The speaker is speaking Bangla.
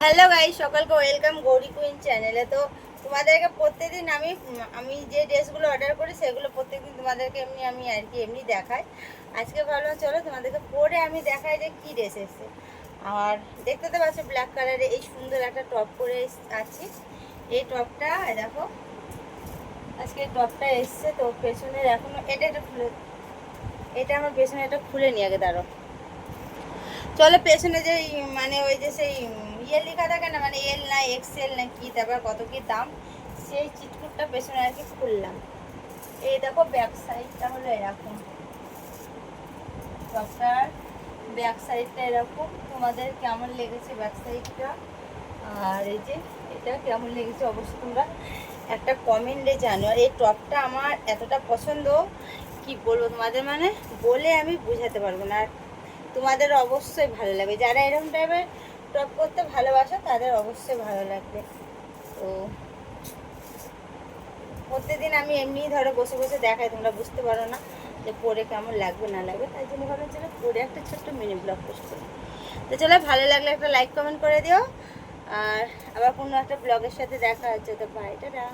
হ্যালো গাই সকলকে ওয়েলকাম গৌরী কুইন চ্যানেলে তো তোমাদেরকে প্রত্যেকদিন আমি আমি যে ড্রেসগুলো অর্ডার করি, সেগুলো প্রত্যেকদিন তোমাদেরকে এমনি, আমি আর কি এমনি দেখাই। আজকে ভাবলাম, চলো তোমাদেরকে পরে আমি দেখাই যে কী ড্রেস এসছে। আর দেখতে তো পাচ্ছ ব্ল্যাক কালারে এই সুন্দর একটা টপ এস- আছি। এই টপটা দেখো, আজকে টপটা এসছে। তো পেছনের এখনও এটা একটা খুলে, এটা আমার পেছনে এটা খুলে নিয়ে আগে দাঁড়ো চলো পেছনে যে মানে ওই যে সেই ইয়ে লেখা থাকে না মানে এল না এক্সেল না কি, তারপর কত কি দাম, সেই চিটকুটটা পেছনে আর কি খুললাম। এই দেখো ব্যাক সাইডটা হলো এরকম। টপটার ব্যাক সাইডটা এরকম। তোমাদের কেমন লেগেছে ব্যাক সাইডটা আর এই যে, এটা কেমন লেগেছে অবশ্যই তোমরা একটা কমেন্টে জানো আর এই টপটা আমার এতটা পছন্দ, কি বলব তোমাদের মানে? বলে আমি বোঝাতে পারব না। আর তোমাদের অবশ্যই ভালো লাগবে। যারা এরকম টাইপের টপ করতে ভালোবাসো, তাদের অবশ্যই ভালো লাগবে। তো প্রত্যেকদিন আমি এমনি ধরো বসে বসে দেখাই, তোমরা বুঝতে পারো না যে পরে কেমন লাগবে, না লাগবে। তাই জন্য ভাবলাম চলো পরে একটা ছোট্ট মিনি ব্লগ পোস্ট করি। তো চলো, ভালো লাগলে একটা লাইক কমেন্ট করে দিও। আর আবার কোনো একটা ব্লগের সাথে দেখা হচ্ছে, তো ভাই টাটা।